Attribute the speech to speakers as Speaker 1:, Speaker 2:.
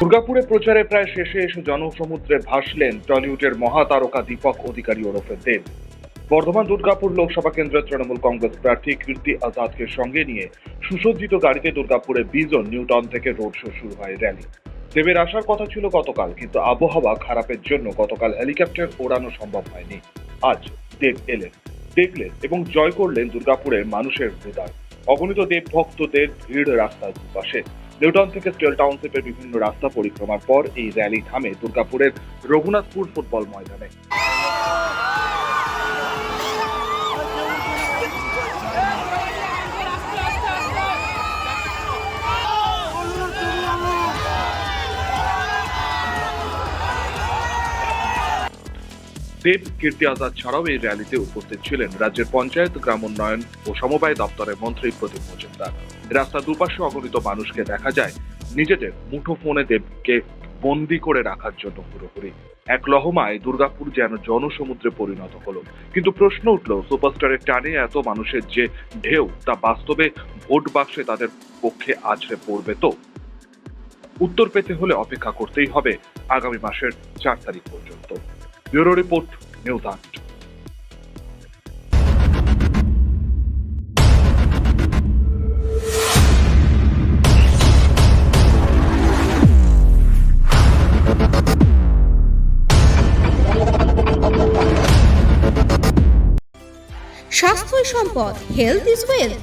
Speaker 1: দুর্গাপুরে প্রচারে প্রায় শেষে এসে জনসমুদ্রে ভাসলেন টলিউডের মহাতারকা দীপক অধিকারী ওরফে দেব। বর্ধমান দুর্গাপুর লোকসভা কেন্দ্রের তৃণমূল কংগ্রেস প্রার্থী কীর্তি আজাদকে সঙ্গে নিয়ে সুসজ্জিত গাড়িতে দুর্গাপুরে বিজন নিউটন থেকে রোড শো শুরু হয় র্যালি। দেবের আসার কথা ছিল গতকাল, কিন্তু আবহাওয়া খারাপের জন্য গতকাল হেলিকপ্টার ওড়ানো সম্ভব হয়নি। আজ দেব এলেন, দেখলেন এবং জয় করলেন দুর্গাপুরের মানুষের হৃদয় অগণিত দেব ভক্তদের ভিড় রাস্তার দুপাশে। নিউটাউন থেকে স্টেল টাউনশিপের বিভিন্ন রাস্তা পরিক্রমার পর এই র্যালি থামে দুর্গাপুরের রঘুনাথপুর ফুটবল ময়দানে। দেব কীর্তি আজাদ ছাড়াও এই র্যালিতে উপস্থিত ছিলেন রাজ্যের পঞ্চায়েত গ্রাম উন্নয়ন ও সমবায় দপ্তরের মন্ত্রী প্রদীপ মজুমদার। রাস্তার দুপাশে অগণিত মানুষকে দেখা যায়, নিজেদের মুঠো ফোনে দেবকে বন্দি করে রাখার জন্য পুরোপুরি। এক লহমায় দুর্গাপুর যেন জনসমুদ্রে পরিণত হলো। কিন্তু প্রশ্ন উঠল, সুপারস্টারের টানে এত মানুষের যে ঢেউ, তা বাস্তবে ভোট বাক্সে তাদের পক্ষে আছড়ে পড়বে তো? উত্তর পেতে হলে অপেক্ষা করতেই হবে আগামী মাসের চার তারিখ পর্যন্ত। ব্যুরো রিপোর্ট নিউজ আট
Speaker 2: স্বাস্থ্যই সম্পদ হেলথ ইজ ওয়েলথ